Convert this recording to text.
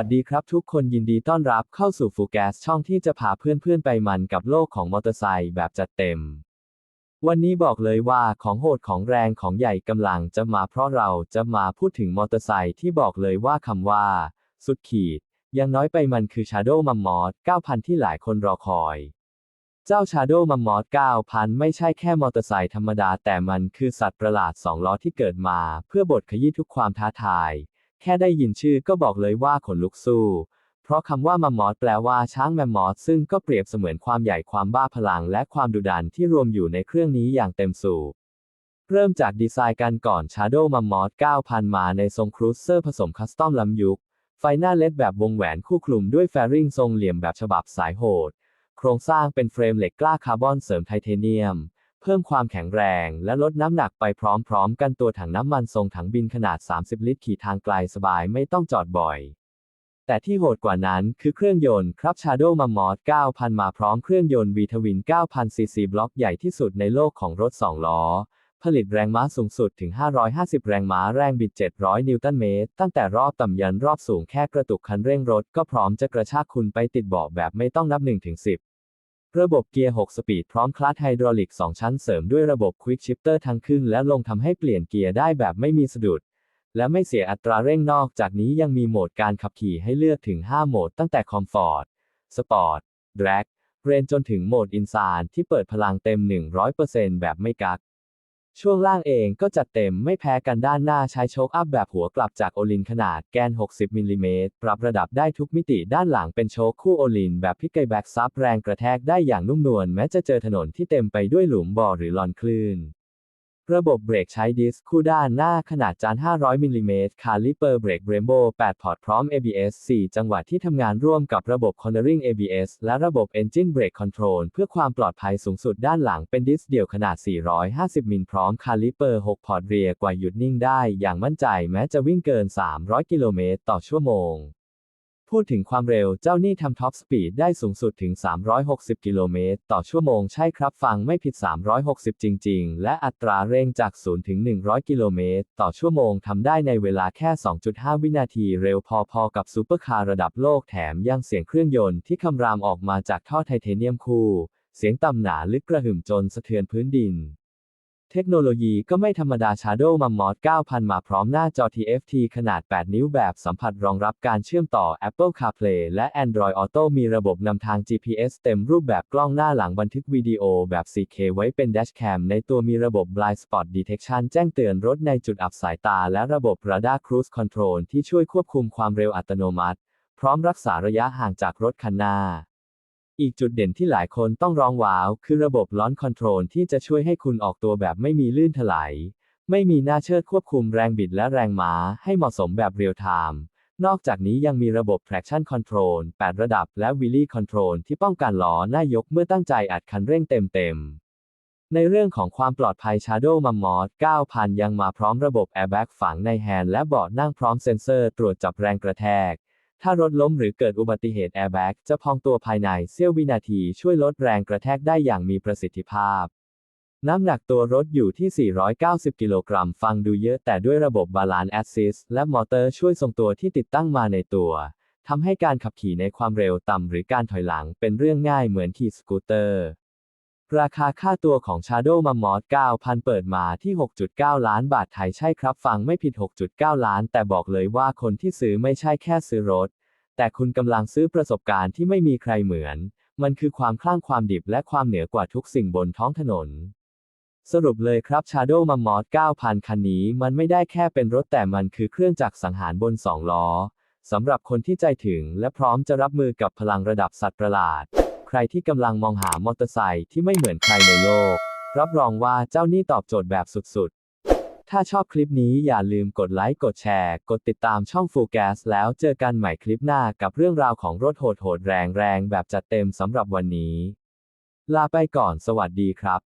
วัสดีครับทุกคนยินดีต้อนรับเข้าสู่ฟูแกสช่องที่จะพาเพื่อนๆไปมันกับโลกของมอเตอร์ไซค์แบบจัดเต็ม วันนี้บอกเลยว่าของโหดของแรงของใหญ่กำลังจะมาเพราะเราจะมาพูดถึงมอเตอร์ไซค์ที่บอกเลยว่าคำว่า สุดขีดยังน้อยไปมันคือ Shadow m a m m o t 9,000 ที่หลายคนรอคอย เจ้า Shadow m a m m o t 9,000 ไม่ใช่แค่มอเตอร์ไซค์ธรรมดาแต่มันคือสัตว์ประหลาดสองล้อที่เกิดมา เพื่อบทขยี้ทุกความท้าทาย แค่ได้ยินชื่อก็บอกเลยว่าขนลุกสู้ เพราะคำว่ามัมมอสแปลว่าช้างแมมมอสซึ่งก็เปรียบเสมือนความใหญ่ความบ้าพลังและความดุดันที่รวมอยู่ในเครื่องนี้อย่างเต็มสูบ เริ่มจากดีไซน์กันก่อน Shadow m a m m o t 9,000 มาในทรงครูเซอร์ผสมคัสตอมล้ำยุค ไฟหน้าเล็ดแบบวงแหวนคู่คลุมด้วยแฟริงทรงเหลี่ยมแบบฉบับสายโหด โครงสร้างเป็นเฟรมเหล็กกล้าคาร์บอนเสริมไทเทเนียม เพิ่มความแข็งแรงและลดน้ำหนักไปพร้อมๆ กันตัวถังน้ำมันทรงถังบินขนาด 30 ลิตรขี่ทางไกลสบายไม่ต้องจอดบ่อย แต่ที่โหดกว่านั้นคือเครื่องยนต์ครับ Shadow m a m m o t 9,000 มาพร้อมเครื่องยนต์ V-Twin 9,000 cc บล็อกใหญ่ที่สุดในโลกของรถ 2 ล้อ ผลิตแรงม้าสูงสุดถึง 550 แรงม้าแรงบิด 700 นิวตันเมตร ตั้งแต่รอบต่ำยันรอบสูงแค่กระตุกคันเร่งรถก็พร้อมจะกระชากคุณไปติดเบาะแบบไม่ต้องนับ1-10 ระบบเกียร์ 6 สปีดพร้อมคลัตช์ไฮดรอลิก 2 ชั้นเสริมด้วยระบบ Quick Shifter ทั้งขึ้นและลงทำให้เปลี่ยนเกียร์ได้แบบไม่มีสะดุด และไม่เสียอัตราเร่งนอกจากนี้ยังมีโหมดการขับขี่ให้เลือกถึง 5 โหมดตั้งแต่คอมฟอร์ตสปอร์ตแดร็กเรนจนถึงโหมดอินซานที่เปิดพลังเต็ม 100%แบบไม่กัก ช่วงล่างเองก็จัดเต็มไม่แพ้กันด้านหน้าใช้โชคอัพแบบหัวกลับจากโอลินขนาดแกน 60 มิลลิเมตรปรับระดับได้ทุกมิติด้านหลังเป็นโชคคู่โอลินแบบพิกไกแบ็กซับแรงกระแทกได้อย่างนุ่มนวลแม้จะเจอถนนที่เต็มไปด้วยหลุมบ่อหรือลอนคลื่น ระบบเบรกใช้ดิสก์คู่ด้านหน้าขนาดจาน 500 มิลลิเมตร คาลิเปอร์เบรกเรนโบ8 พอร์ตพร้อม ABS 4 จังหวะที่ทำงานร่วมกับระบบ Cornering ABS และระบบ Engine Brake Control เพื่อความปลอดภัยสูงสุดด้านหลังเป็นดิสก์เดี่ยวขนาด 450 มิลพร้อม คาลิเปอร์ 6 พอร์ตเรียกว่าหยุดนิ่งได้อย่างมั่นใจแม้จะวิ่งเกิน 300 กิโลเมตรต่อชั่วโมง พูดถึงความเร็วเจ้านี่ทำท็อปสปีดได้สูงสุดถึง 360 กิโลเมตร ต่อชั่วโมงใช่ครับฟังไม่ผิด 360 จริง ๆ และอัตราเร่งจาก 0 ถึง 100 กิโลเมตร ต่อชั่วโมงทำได้ในเวลาแค่ 2.5 วินาทีเร็วพอ ๆ กับซูเปอร์คาร์ระดับโลกแถมยังเสียงเครื่องยนต์ที่คำรามออกมาจากท่อไทเทเนียมคู่ เสียงต่ำหนาลึกกระหึ่มจนสะเทือนพื้นดิน เทคโนโลยีก็ไม่ธรรมดา Shadow m a m m o t 9,000 มาพร้อมหน้าจอ TFT ขนาด 8 นิ้วแบบสัมผัสรองรับการเชื่อมต่อ Apple CarPlay และ Android Auto มีระบบนำทาง GPS เต็มรูปแบบกล้องหน้าหลังบันทึกวิดีโอแบบ 4K ไว้เป็น Dashcam ในตัวมีระบบ Blind Spot Detection แจ้งเตือนรถในจุดอับสายตา และระบบ Radar Cruise Control ที่ช่วยควบคุมความเร็วอัตโนมัติ พร้อมรักษาระยะห่างจากรถคันหน้า อีกจุดเด่นที่หลายคนต้องร้องว้าว คือระบบล้อนคอนโทรลที่จะช่วยให้คุณออกตัวแบบไม่มีลื่นถลาย ไม่มีหน้าเชิดควบคุมแรงบิดและแรงม้าให้เหมาะสมแบบเรียลไทม์นอกจากนี้ยังมีระบบ traction control 8 ระดับและ wheelie control ที่ป้องกันล้อหน้ายกเมื่อตั้งใจอัดคันเร่งเต็มๆ ในเรื่องของความปลอดภัย Shadow m a m m o t 9,000 ยังมาพร้อมระบบ airbag ฝังในแฮนด์และเบาะนั่งพร้อมเซ็นเซอร์ตรวจจับแรงกระแทก ถ้ารถล้มหรือเกิดอุบัติเหตุแอร์แบ็กจะพองตัวภายในเสี้ยววินาทีช่วยลดแรงกระแทกได้อย่างมีประสิทธิภาพ น้ำหนักตัวรถอยู่ที่ 490 กิโลกรัม ฟังดูเยอะแต่ด้วยระบบ Balance Assist และมอเตอร์ช่วยทรงตัวที่ติดตั้งมาในตัวทำให้การขับขี่ในความเร็วต่ำหรือการถอยหลังเป็นเรื่องง่ายเหมือนขี่สกูตเตอร์ ราคาค่าตัวของ Shadow m a m m o t 9,000 เปิดมาที่ 6.9 ล้านบาทไทยใช่ครับ ฟังไม่ผิด 6.9 ล้าน แต่บอกเลยว่าคนที่ซื้อไม่ใช่แค่ซื้อรถ แต่คุณกำลังซื้อประสบการณ์ที่ไม่มีใครเหมือน มันคือความคลั่งความดิบและความเหนือกว่าทุกสิ่งบนท้องถนน สรุปเลยครับ Shadow m a m m o t 9,000 คันนี้มันไม่ได้แค่เป็นรถแต่มันคือเครื่องจักรสังหารบนสองล้อสำหรับคนที่ใจถึงและพร้อมจะรับมือกับพลังระดับสัตว์ประหลาด ใครที่กำลังมองหามอเตอร์ไซค์ที่ไม่เหมือนใครในโลก รับรองว่าเจ้านี่ตอบโจทย์แบบสุดๆ ถ้าชอบคลิปนี้อย่าลืมกดไลค์ กดแชร์ กดติดตามช่อง Full Gas แล้วเจอกันใหม่คลิปหน้ากับเรื่องราวของรถโหดๆแรงๆแบบจัดเต็มสำหรับวันนี้ ลาไปก่อนสวัสดีครับ